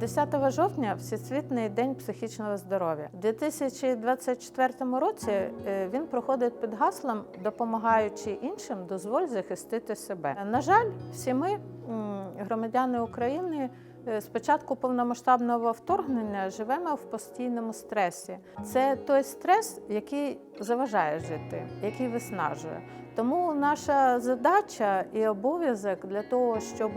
10 жовтня Всесвітний день психічного здоров'я. У 2024 році е, він проходить під гаслом Допомагаючи іншим, дозволь захистити себе. На жаль, всі ми, громадяни України, е, з початку повномасштабного вторгнення живемо в постійному стресі. Це той стрес, який заважає жити, який виснажує. Тому наша задача і обов'язок для того, щоб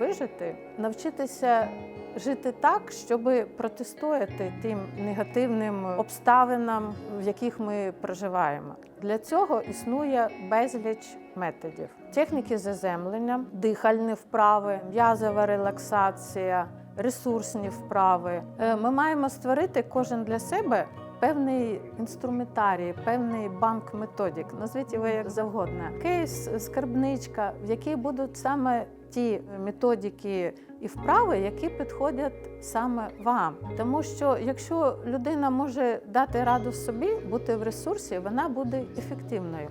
вижити, навчитися жити так, щоб протистояти тим негативним обставинам, в яких ми проживаємо. Для цього існує безліч методів: техніки заземлення, дихальні вправи, м'язова релаксація, ресурсні вправи. Е, Ми маємо створити кожен для себе. Певний інструментарій, певний банк методик, назвіть його як завгодно. Кейс, скарбничка, в якій будуть саме ті методики і вправи, які підходять саме вам. Тому що якщо людина може дати раду собі, бути в ресурсі, вона буде ефективною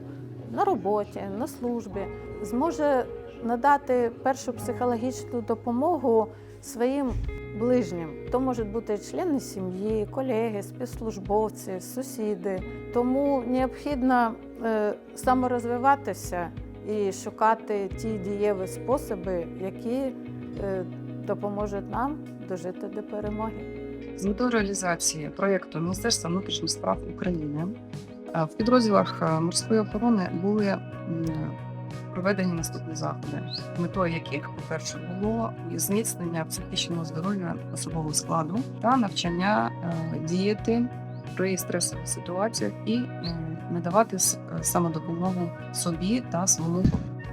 на роботі, на службі, зможе надати першу психологічну допомогу своїм ближнім. То можуть бути члени сім'ї, колеги, співслужбовці, сусіди. Тому необхідно е, саморозвиватися і шукати ті дієві способи, які е, допоможуть нам дожити до перемоги. З метою реалізації проєкту Міністерства внутрішніх справ України е, в підрозділах морської охорони були проведені наступні заходи, метою яких, по-перше, було зміцнення психічного здоров'я особового складу та навчання е, діяти при стресових ситуаціях і надавати е, самодопомогу собі та своєму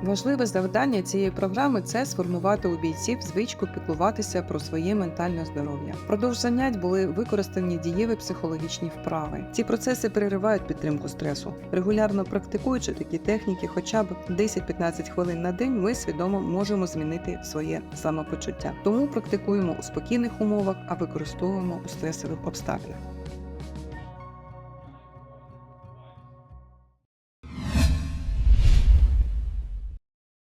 Важливе завдання цієї програми це сформувати у бійців звичку піклуватися про своє ментальне здоров'я. Впродовж занять були використані дієві психологічні вправи. Ці процеси переривають підтримку стресу. Регулярно практикуючи такі техніки, хоча б 10-15 хвилин на день, ми свідомо можемо змінити своє самопочуття. Тому практикуємо у спокійних умовах, а використовуємо у стресових обставинах.